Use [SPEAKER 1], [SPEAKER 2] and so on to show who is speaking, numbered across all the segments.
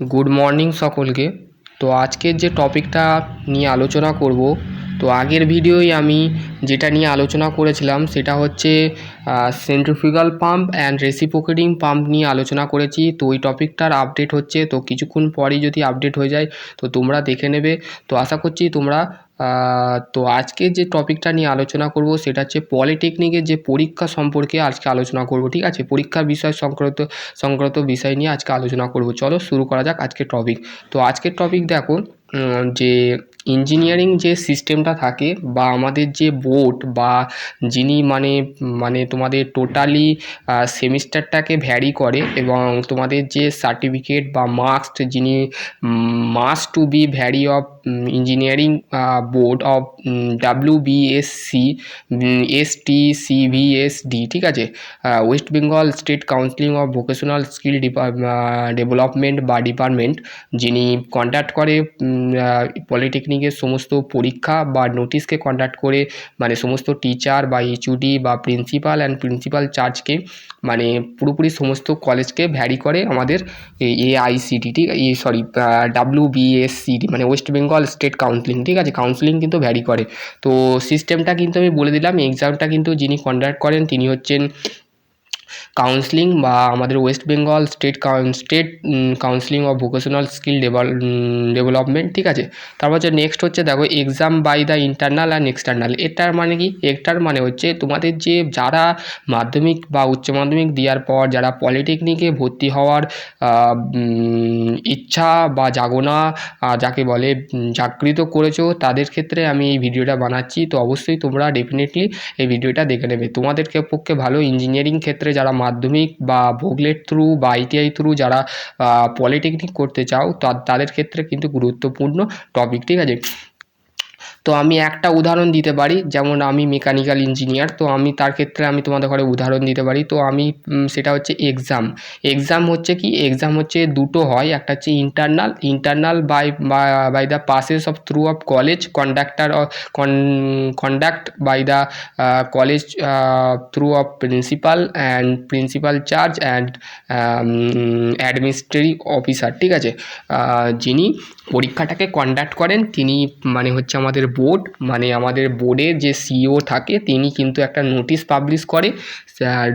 [SPEAKER 1] Good morning সকলকে। তো আজকের যে টপিকটা নিয়ে আলোচনা করব তো আগের ভিডিওয় আমি যেটা নিয়ে আলোচনা করেছিলাম সেটা হচ্ছে centrifugal pump and reciprocating pump নিয়ে আলোচনা করেছি। তো ওই টপিকটার আপডেট হচ্ছে। তো কিছুক্ষণ পরই যদি আপডেট হয়ে যায়, তো তোমরা দেখে নেবে। তো আশা করছি তোমরা তো আজকে যে টপিকটা নিয়ে আলোচনা করব সেটা হচ্ছে পলিটেকনিকের যে পরীক্ষা সম্পর্কে আজকে আলোচনা করব, ঠিক আছে? পরীক্ষার বিষয় সংক্রান্ত সংক্রান্ত বিষয় নিয়ে আজকে আলোচনা করব। চলো শুরু করা যাক আজকের টপিক তো আজকের টপিক দেখো যে ইঞ্জিনিয়ারিং যে সিস্টেমটা থাকে বা আমাদের যে বোর্ড বা যিনি মানে মানে তোমাদের টোটালি সেমিস্টারটাকে ভ্যারি করে এবং তোমাদের যে সার্টিফিকেট বা মার্কস যিনি must to be very of engineering board of W BSC S C S T CVSD ঠিক আছে? West Bengal State counselling of vocational skill development বা ডিপার্টমেন্ট যিনি কন্ডাক্ট করে পলিটেকনিকের সমস্ত পরীক্ষা বা নোটিশকে কন্ডাক্ট করে মানে সমস্ত টিচার বা এইচওডি বা প্রিন্সিপাল অ্যান্ড প্রিন্সিপাল চার্জকে মানে পুরোপুরি সমস্ত কলেজকে ভ্যারি করে আমাদের এআইসিটি ঠিক এই সরি ডাব্লিউ বিএসসিটি মানে ওয়েস্ট বেঙ্গল স্টেট কাউন্সিলিং ঠিক আছে? কাউন্সিলিং কিন্তু ভ্যারি করে। তো সিস্টেমটা কিন্তু আমি বলে দিলাম এক্সামটা কিন্তু যিনি কন্ডাক্ট করেন, তিনি হচ্ছেন কাউন্সিলিং বা আমাদের West Bengal State State counselling of vocational skill development ঠিক আছে? তারপর হচ্ছে নেক্সট হচ্ছে দেখো exam by the internal and external এটার মানে কি? একটার মানে হচ্ছে তোমাদের যে যারা মাধ্যমিক বা উচ্চ মাধ্যমিক দেওয়ার পর, যারা পলিটেকনিকে ভর্তি হওয়ার ইচ্ছা বা জাগোনা যাকে বলে জাগৃত করেছ, তাদের ক্ষেত্রে আমি এই ভিডিওটা বানাচ্ছি। তো অবশ্যই তোমরা ডেফিনেটলি এই ভিডিওটা দেখে নেবে। তোমাদেরকে পক্ষে ভালো ইঞ্জিনিয়ারিং ক্ষেত্রে যারা মাধ্যমিক বা ভোগলেট থ্রু বা আইটিআই থ্রু যারা পলিটেকনিক করতে চাও তাদের ক্ষেত্রে কিন্তু গুরুত্বপূর্ণ টপিক ঠিক আছে? তো আমি একটা উদাহরণ দিতে পারি, যেমন আমি মেকানিক্যাল ইঞ্জিনিয়ার তো আমি তার ক্ষেত্রে আমি তোমাদের ঘরে উদাহরণ দিতে পারি। তো আমি সেটা হচ্ছে এক্সাম এক্সাম হচ্ছে কি? এক্সাম হচ্ছে দুটো হয়, একটা হচ্ছে internal internal by by the passes of through of college conductor conduct by the college through of principal and principal charge and administrative officer ঠিক আছে? যিনি পরীক্ষাটাকে কন্ডাক্ট করেন, তিনি মানে হচ্ছে আমাদের বোর্ড মানে আমাদের বোর্ডের যে সিইও থাকে তিনি কিন্তু একটা নোটিশ পাবলিশ করে। আর,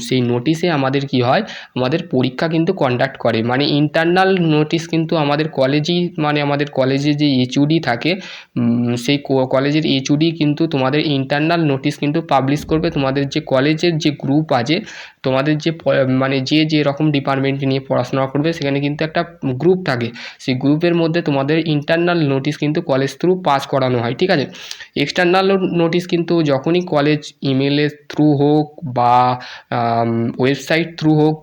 [SPEAKER 1] সেই নোটিশে আমাদের কি হয় আমাদের পরীক্ষা কিন্তু কন্ডাক্ট করে। মানে ইন্টারনাল নোটিশ কিন্তু আমাদের কলেজেই মানে আমাদের কলেজে যে এইচওডি থাকে সেই কলেজের এইচওডি কিন্তু তোমাদের ইন্টারনাল নোটিশ কিন্তু পাবলিশ করবে। তোমাদের যে কলেজের যে গ্রুপ আছে তোমাদের যে মানে যে যে রকম ডিপার্টমেন্ট নিয়ে পড়াশোনা করবে সেখানে কিন্তু একটা গ্রুপ থাকে। সেই গ্রুপের মধ্যে তোমাদের ইন্টারনাল নোটিশ কিন্তু কলেজ থ্রু পাস করানো হয়, ঠিক আছে? এক্সটার্নাল নোটিশ কিন্তু যখনই কলেজ ইমেলের থ্রু হোক বা ওয়েবসাইট থ্রু হোক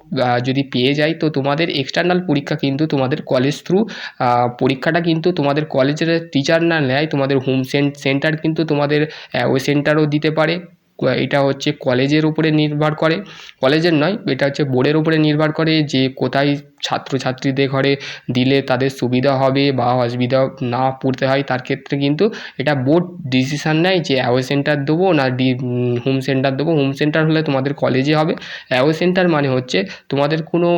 [SPEAKER 1] যদি পেয়ে যায় তো তোমাদের এক্সটার্নাল পরীক্ষা কিন্তু তোমাদের কলেজ থ্রু পরীক্ষাটা কিন্তু তোমাদের কলেজের টিচার না নেয়, তোমাদের হোম সেন্টার কিন্তু তোমাদের ওই সেন্টারও দিতে পারে। এটা হচ্ছে কলেজের উপরে নির্ভর করে। কলেজের নয়, এটা হচ্ছে বোর্ডের উপরে নির্ভর করে যে কোথায় ছাত্রছাত্রীদের ঘরে দিলে তাদের সুবিধা হবে বা অসুবিধা না পড়তে হয়, তার ক্ষেত্রে কিন্তু এটা বোর্ড ডিসিশান নেয় যে অ্যাওয়ে সেন্টার দেবো না ডি হোম সেন্টার দেবো। হোম সেন্টার হলে তোমাদের কলেজে হবে। অ্যাওয়ে সেন্টার মানে হচ্ছে তোমাদের কোনো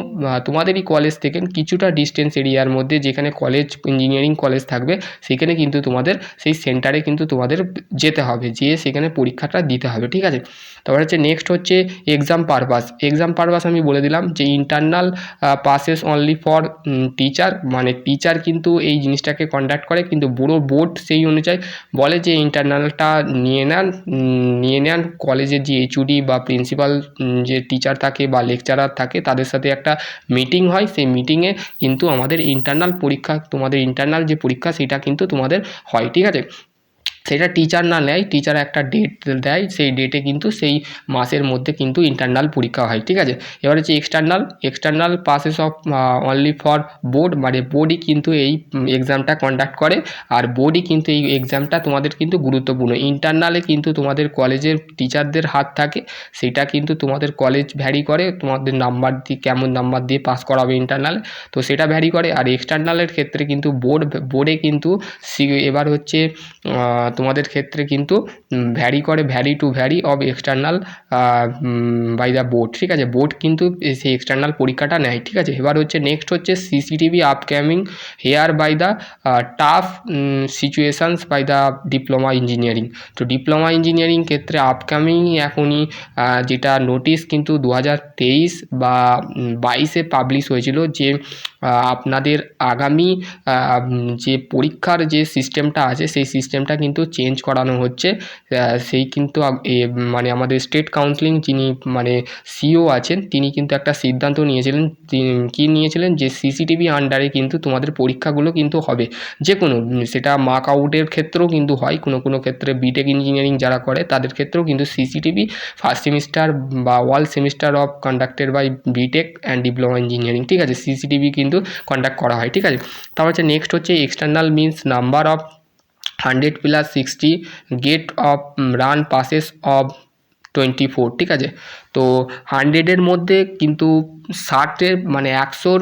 [SPEAKER 1] তোমাদেরই কলেজ থেকে কিছুটা ডিস্টেন্স এরিয়ার মধ্যে যেখানে কলেজ ইঞ্জিনিয়ারিং কলেজ থাকবে, সেখানে কিন্তু তোমাদের সেই সেন্টারে কিন্তু তোমাদের যেতে হবে, যেয়ে সেখানে পরীক্ষাটা দিতে হবে, ঠিক আছে? তারপর হচ্ছে নেক্সট হচ্ছে এক্সাম পারপাস এক্সাম পারপাস আমি বলে দিলাম যে internal passes only for teacher মানে টিচার কিন্তু এই জিনিসটাকে কন্ডাক্ট করে, কিন্তু বুড়ো বোর্ড সেই অনুযায়ী বলে যে ইন্টারনালটা নিয়ে নেন নিয়ে নেন। কলেজের যে এইচওডি বা প্রিন্সিপাল যে টিচার থাকে বা লেকচারার থাকে, তাদের সাথে একটা মিটিং হয়। সেই মিটিংয়ে কিন্তু আমাদের ইন্টারনাল পরীক্ষা, তোমাদের ইন্টারনাল যে পরীক্ষা, সেটা কিন্তু তোমাদের হয়। ঠিক আছে? সেটা টিচার না নেয় টিচার একটা ডেট দেয়, সেই ডেটে কিন্তু সেই মাসের মধ্যে কিন্তু ইন্টারনাল পরীক্ষা হয়, ঠিক আছে? এবার হচ্ছে external external passes of only for board মানে বোর্ডই কিন্তু এই এক্সামটা কন্ডাক্ট করে, আর বোর্ডই কিন্তু এই এক্সামটা তোমাদের কিন্তু গুরুত্বপূর্ণ। ইন্টারনালে কিন্তু তোমাদের কলেজের টিচারদের হাত থাকে, সেটা কিন্তু তোমাদের কলেজ ভ্যারি করে, তোমাদের নাম্বার দিয়ে, কেমন নাম্বার দিয়ে পাস করাবে ইন্টারনাল তো সেটা ভ্যারি করে, আর এক্সটার্নালের ক্ষেত্রে কিন্তু বোর্ড বোর্ডে কিন্তু এবার হচ্ছে তোমাদের ক্ষেত্রে কিন্তু ভ্যারি করে very to very of external by the board ঠিক আছে? বোর্ড কিন্তু সেই এক্সটার্নাল পরীক্ষাটা নেয়, ঠিক আছে? এবার হচ্ছে নেক্সট হচ্ছে CCTV upcoming here by the tough situations by the diploma engineering তো ডিপ্লোমা ইঞ্জিনিয়ারিং ক্ষেত্রে আপকামিং এখনই যেটা নোটিশ কিন্তু দু হাজার তেইশ বা বাইশে পাবলিশ হয়েছিল যে আপনাদের আগামী যে পরীক্ষার যে সিস্টেমটা আছে, সেই সিস্টেমটা কিন্তু চেঞ্জ করানো হচ্ছে। সেই কিন্তু মানে আমাদের স্টেট কাউন্সিলিং যিনি মানে সিও আছেন, তিনি কিন্তু একটা সিদ্ধান্ত নিয়েছিলেন কী নিয়েছিলেন যে সিসিটিভি আন্ডারে কিন্তু তোমাদের পরীক্ষাগুলো কিন্তু হবে। যে কোনো, সেটা মার্ক আউটের ক্ষেত্রেও কিন্তু হয়, কোনো কোনো ক্ষেত্রে বিটেক ইঞ্জিনিয়ারিং যারা করে, তাদের ক্ষেত্রেও কিন্তু সিসিটিভি ফার্স্ট সেমিস্টার বা all semester of conducted by BTech and diploma engineering ঠিক আছে? সিসিটিভি কিন্তু কন্ডাক্ট করা হয়, ঠিক আছে? তারপর হচ্ছে নেক্সট হচ্ছে external means number of hundred plus sixty get of run passes of twenty four ঠিক আছে? তো হান্ড্রেডের মধ্যে কিন্তু ষাটের মানে একশোর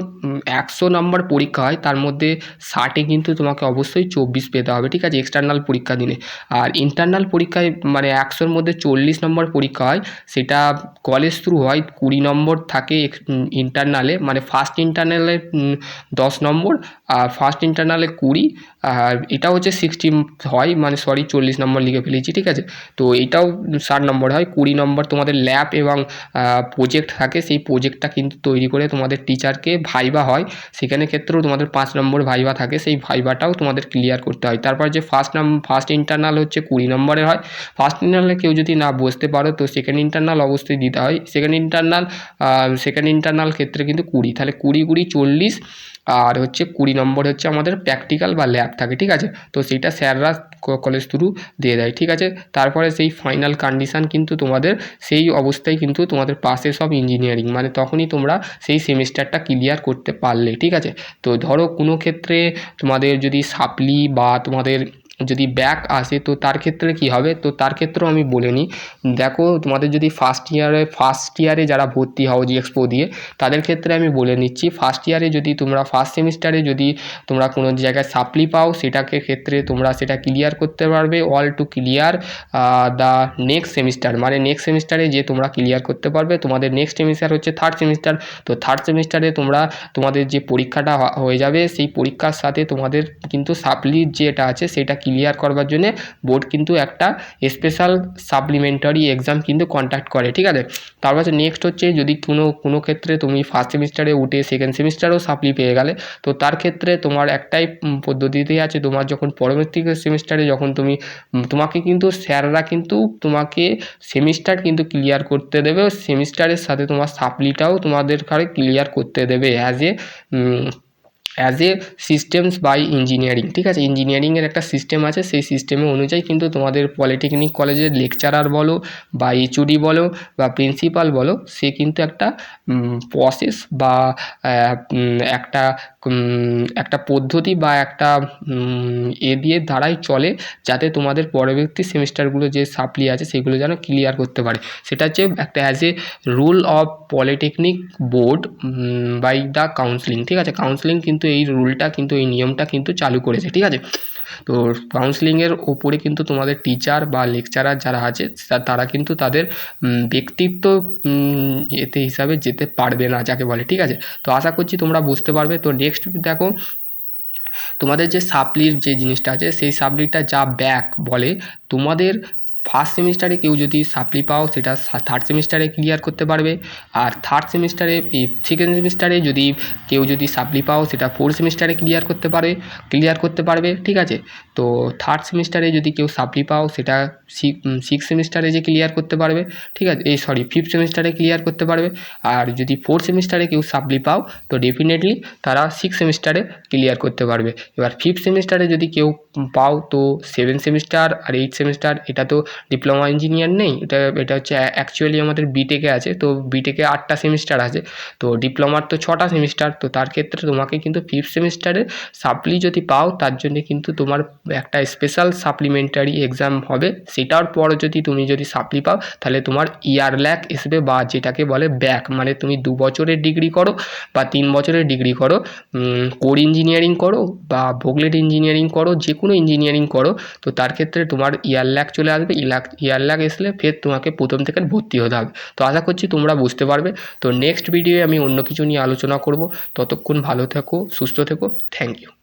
[SPEAKER 1] একশো নম্বর পরীক্ষা হয়, তার মধ্যে ষাটে কিন্তু তোমাকে অবশ্যই চব্বিশ পেতে হবে, ঠিক আছে? এক্সটার্নাল পরীক্ষা দিনে। আর ইন্টারনাল পরীক্ষায় মানে একশোর মধ্যে চল্লিশ নম্বর পরীক্ষা হয়, সেটা কলেজ থ্রু হয়, কুড়ি নম্বর থাকে ইন্টারনালে মানে ফার্স্ট ইন্টারনালে দশ নম্বর আর ফার্স্ট ইন্টারনালে কুড়ি, আর এটা হচ্ছে সিক্সটি হয় মানে সরি চল্লিশ নম্বর লিখে ফেলেছি, ঠিক আছে? তো এটাও ষাট নম্বর হয়, কুড়ি নম্বর তোমাদের ল্যাব এবং প্রজেক্ট থাকে, সেই প্রোজেক্টটা কিন্তু তৈরি করে তোমাদের টিচারকে ভাইবা হয়। সেখানে ক্ষেত্রেও তোমাদের পাঁচ নম্বর ভাইবা থাকে, সেই ভাইবাটাও তোমাদের ক্লিয়ার করতে হয়। তারপর যে ফার্স্ট নাম ফার্স্ট ইন্টারনাল হচ্ছে কুড়ি নম্বরের হয়। ফার্স্ট ইন্টারনালে কেউ যদি না বসতে পারো, তো সেকেন্ড ইন্টারনাল অবশ্যই দিতে হয়। সেকেন্ড ইন্টারনাল সেকেন্ড ইন্টারনাল ক্ষেত্রে কিন্তু কুড়ি। তাহলে কুড়ি কুড়ি, চল্লিশ আর হচ্ছে কুড়ি নম্বর হচ্ছে আমাদের প্র্যাকটিক্যাল বা ল্যাব থাকে, ঠিক আছে? তো সেইটা স্যাররা কলেজ থ্রু দিয়ে দেয়, ঠিক আছে? তারপরে সেই ফাইনাল কন্ডিশান কিন্তু তোমাদের, সেই অবস্থায় কিন্তু তোমাদের পাশে সব ইঞ্জিনিয়ারিং মানে তখনই তোমরা সেই সেমিস্টারটা ক্লিয়ার করতে পারলে, ঠিক আছে? তো ধরো কোনো ক্ষেত্রে তোমাদের যদি সাপলি বা তোমাদের যদি ব্যাক আসে, তো তার ক্ষেত্রে কি হবে? তো তার ক্ষেত্রেও আমি বলে নিই, দেখো তোমাদের যদি ফার্স্ট ইয়ারে ফার্স্ট ইয়ারে যারা ভর্তি হও জি এক্সপো দিয়ে, তাদের ক্ষেত্রে আমি বলে নিচ্ছি ফার্স্ট ইয়ারে যদি তোমরা ফার্স্ট সেমিস্টারে যদি তোমরা কোনো জায়গায় সাপ্লি পাও, সেটাকে ক্ষেত্রে তোমরা সেটা ক্লিয়ার করতে পারবে all to clear the next semester মানে নেক্সট সেমিস্টারে যে তোমরা ক্লিয়ার করতে পারবে, তোমাদের নেক্সট সেমিস্টার হচ্ছে থার্ড সেমিস্টার তো থার্ড সেমিস্টারে তোমরা, তোমাদের যে পরীক্ষাটা হয়ে যাবে, সেই পরীক্ষার সাথে তোমাদের কিন্তু সাপ্লির যেটা আছে, সেটা ক্লিয়ার করবার জন্য বোর্ড কিন্তু একটা স্পেশাল সাপ্লিমেন্টারি এক্সাম কিন্তু কন্ডাক্ট করে ঠিক আছে? তারপর হচ্ছে নেক্সট হচ্ছে যদি কোনো কোনো ক্ষেত্রে তুমি ফার্স্ট সেমিস্টারে উঠে সেকেন্ড সেমিস্টারেও সাপ্লি পেয়ে গেলে তো তার ক্ষেত্রে তোমার একটাই উম, পদ্ধতিতেই আছে তোমার যখন পরবর্তী সেমিস্টারে যখন তুমি তোমাকে কিন্তু স্যাররা কিন্তু তোমাকে সেমিস্টার কিন্তু ক্লিয়ার করতে দেবে সেমিস্টারের সাথে তোমার সাপ্লিটাও তোমাদের ঘরে ক্লিয়ার করতে দেবে as a as a systems by engineering ঠিক আছে? ইঞ্জিনিয়ারিংয়ের একটা সিস্টেম আছে, সেই সিস্টেমে অনুযায়ী কিন্তু তোমাদের পলিটেকনিক কলেজের লেকচারার বলো বা এইচওডি বলো বা প্রিন্সিপাল বলো, সে কিন্তু একটা প্রসেস বা একটা একটা পদ্ধতি বা একটা এ দিয়ে দ্বারাই চলে যাতে তোমাদের পরবর্তী সেমিস্টারগুলো যে সাপ্লি আছে সেগুলো যেন ক্লিয়ার করতে পারে। সেটা হচ্ছে একটা as a rule of polytechnic board by the counselling ঠিক আছে? কাউন্সিলিং কিন্তু এই রুলটা কিন্তু এই নিয়মটা কিন্তু চালু করেছে, ঠিক আছে? তো কাউন্সেলিংয়ের ওপরে কিন্তু তোমাদের টিচার বা লেকচারার যারা আছে তারা কিন্তু তাদের ব্যক্তিত্ব এতে হিসাবে যেতে পারবে না, যাকে বলে, ঠিক আছে? তো আশা করছি তোমরা বুঝতে পারবে। তো নেক্সট দেখো, তোমাদের যে সাপ্লির যে জিনিসটা আছে, সেই সাপ্লিটা যা ব্যাক বলে, তোমাদের ফার্স্ট সেমিস্টারে কেউ যদি সাপ্লি পাও সেটা থার্ড সেমিস্টারে ক্লিয়ার করতে পারবে আর থার্ড সেমিস্টারে সেকেন্ড সেমিস্টারে যদি কেউ যদি সাপ্লি পাও সেটা ফোর্থ সেমিস্টারে ক্লিয়ার করতে পারে ক্লিয়ার করতে পারবে ঠিক আছে তো থার্ড সেমিস্টারে যদি কেউ সাপ্লি পাও সেটা সিক্স সেমিস্টারে যে ক্লিয়ার করতে পারবে ঠিক আছে এই সরি ফিফথ সেমিস্টারে ক্লিয়ার করতে পারবে আর যদি ফোর্থ সেমিস্টারে কেউ সাপ্লি পাও তো ডেফিনেটলি তারা সিক্স সেমিস্টারে ক্লিয়ার করতে পারবে এবার ফিফথ সেমিস্টারে যদি কেউ পাও তো সেভেন সেমিস্টার আর এইট সেমিস্টার এটা তো ডিপ্লোমা ইঞ্জিনিয়ার নেই, এটা এটা হচ্ছে অ্যাকচুয়ালি আমাদের বিটেকে আছে, তো বিটেকে আটটা সেমিস্টার আছে, তো ডিপ্লোমার তো ছটা সেমিস্টার তো তার ক্ষেত্রে তোমাকে কিন্তু ফিফথ সেমিস্টারে সাপ্লি যদি পাও, তার জন্য কিন্তু তোমার একটা স্পেশাল সাপ্লিমেন্টারি এক্সাম হবে, সেটার পর যদি তুমি যদি সাপ্লি পাও, তাহলে তোমার ইয়ার ল্যাক আসবে বা যেটাকে বলে ব্যাক মানে তুমি দু বছরের ডিগ্রি করো বা তিন বছরের ডিগ্রি করো কোর ইঞ্জিনিয়ারিং করো বা ভোগলেট ইঞ্জিনিয়ারিং করো যে কোনো ইঞ্জিনিয়ারিং করো, তো তার ক্ষেত্রে তোমার ইয়ার ল্যাক চলে আসবে ইয়ার লাগ আসলে ফের তোমাকে প্রথম থেকে ভর্তি হতে হবে। তো আশা করছি তোমরা বুঝতে পারবে। তো নেক্সট ভিডিওয়ে আমি অন্য কিছু নিয়ে আলোচনা করব। ততক্ষণ ভালো থেকো, সুস্থ থেকো। Thank you